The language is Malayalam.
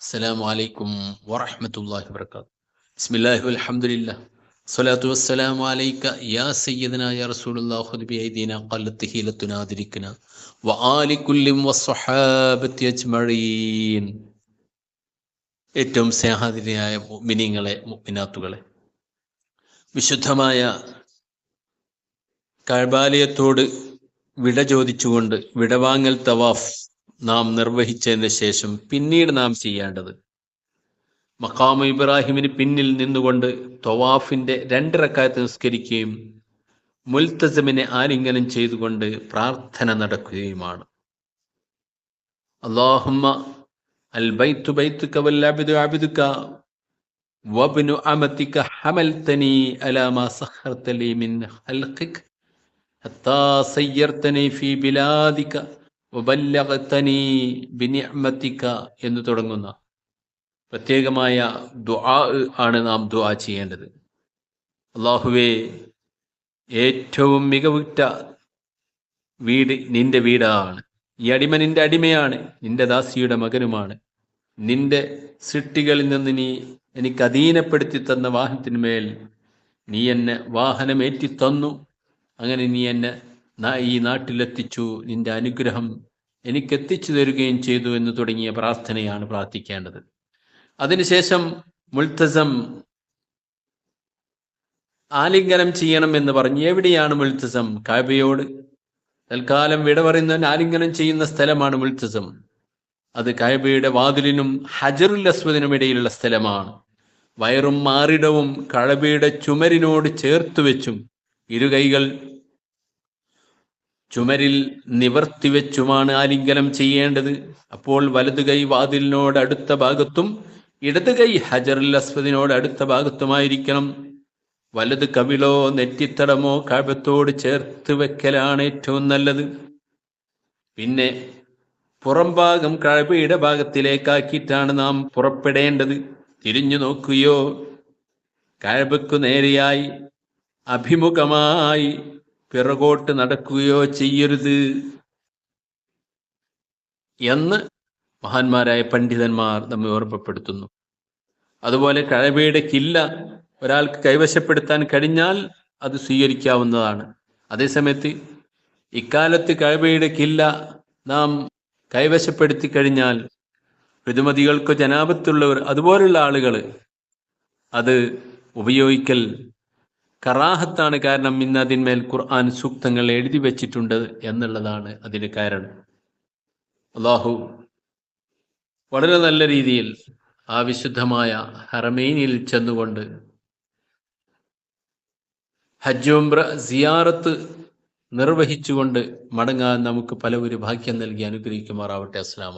السلام عليكم ورحمة الله وبركاته بسم الله والحمد لله الصلاة والسلام عليك يا سيدنا يا رسول الله خذ بأيدينا قلت هيلتنا أدركنا وآل كل والصحابة أجمعين ഏറ്റവും സ്നേഹാതിരിയായ മിനിങ്ങളെ മുപ്പിനാത്തുകളെ വിശുദ്ധമായ കഴബാലയത്തോട് വിട ചോദിച്ചുകൊണ്ട് വിടവാങ്ങൽ തവാഫ് നാം നിർവഹിച്ചതിന് ശേഷം പിന്നീട് നാം ചെയ്യേണ്ടത് മക്കാമ ഇബ്രാഹിമിന് പിന്നിൽ നിന്നുകൊണ്ട് തൊവാഫിന്റെ രണ്ടിറക്കായത്ത് നിസ്കരിക്കുകയും മുൽത്തസമിനെ ആലിംഗനം ചെയ്തുകൊണ്ട് പ്രാർത്ഥന നടക്കുകയുമാണ്. അള്ളാഹുമ്മ അൽ അമതിക ഫീ ബിലാദിക എന്ന് തുടങ്ങുന്ന പ്രത്യേകമായ ദുആ ആണ് നാം ദുആ ചെയ്യേണ്ടത്. അള്ളാഹുവേ ഏറ്റവും മികവുറ്റ വീട് നിന്റെ വീടാണ്. ഈ അടിമ നിന്റെ അടിമയാണ്. നിന്റെ ദാസിയുടെ മകനുമാണ്. നിന്റെ സൃഷ്ടികളിൽ നിന്ന് നീ എനിക്ക് അധീനപ്പെടുത്തി തന്ന വാഹനത്തിന്മേൽ നീ എന്നെ വാഹനം ഏറ്റി തന്നു അങ്ങനെ നീ എന്നെ ഈ നാട്ടിലെത്തിച്ചു. നിന്റെ അനുഗ്രഹം എനിക്ക് എത്തിച്ചു തരികയും ചെയ്തു എന്ന് തുടങ്ങിയ പ്രാർത്ഥനയാണ് പ്രാർത്ഥിക്കേണ്ടത്. അതിനുശേഷം മുൽത്തസം ആലിംഗനം ചെയ്യണം എന്ന് പറഞ്ഞു എവിടെയാണ് മുൽത്തസം? കാബയോട്. തൽക്കാലം വിട പറയുന്നവൻ ആലിംഗനം ചെയ്യുന്ന സ്ഥലമാണ് മുൽത്തസം. അത് കഴബയുടെ വാതിലിനും ഹജറുൽ അസ്വദിനും ഇടയിലുള്ള സ്ഥലമാണ്. വയറും മാറിടവും കഴബയുടെ ചുമരിനോട് ചേർത്തു വെച്ചും ഇരുകൈകൾ ചുമരിൽ നിവർത്തിവെച്ചുമാണ് ആലിംഗനം ചെയ്യേണ്ടത്. അപ്പോൾ വലതു കൈ വാതിലിനോട് അടുത്ത ഭാഗത്തും ഇടത് കൈ ഹജറുൽ അസ്വദിനോട് അടുത്ത ഭാഗത്തുമായിരിക്കണം. വലത് കവിളോ നെറ്റിത്തടമോ കഴബത്തോട് ചേർത്ത് വെക്കലാണ് ഏറ്റവും നല്ലത്. പിന്നെ പുറംഭാഗം കഴവയുടെ ഭാഗത്തിലേക്കാക്കിയിട്ടാണ് നാം പുറപ്പെടേണ്ടത്. തിരിഞ്ഞു നോക്കുകയോ കഴവയ്ക്കു നേരെയായി അഭിമുഖമായി പിറകോട്ട് നടക്കുകയോ ചെയ്യരുത് എന്ന് മഹാന്മാരായ പണ്ഡിതന്മാർ നമ്മെ ഓർമ്മപ്പെടുത്തുന്നു. അതുപോലെ കഴവയുടെ കില്ല ഒരാൾക്ക് കൈവശപ്പെടുത്താൻ കഴിഞ്ഞാൽ അത് സ്വീകരിക്കാവുന്നതാണ്. അതേസമയത്ത് ഇക്കാലത്ത് കഴവയുടെ കില്ല നാം കൈവശപ്പെടുത്തി കഴിഞ്ഞാൽ ഋതുമതികൾക്കോ ജനാപത്തുള്ളവർ അതുപോലുള്ള ആളുകൾ അത് ഉപയോഗിക്കൽ കറാഹത്താണ് കാരണം ഇന്ന് അതിന്മേൽ ഖുർആൻ സൂക്തങ്ങൾ എഴുതി വെച്ചിട്ടുണ്ട് എന്നുള്ളതാണ് അതിന് കാരണം. അള്ളാഹു വളരെ നല്ല രീതിയിൽ ആ വിശുദ്ധമായ ഹറമൈനിൽ ചെന്നുകൊണ്ട് ഹജ്ജോംബ്ര സിയാറത്ത് നിർവഹിച്ചുകൊണ്ട് മടങ്ങാൻ നമുക്ക് പല ഒരു ഭാഗ്യം നൽകി അനുഗ്രഹിക്കുമാറാവട്ടെ. അസ്സാം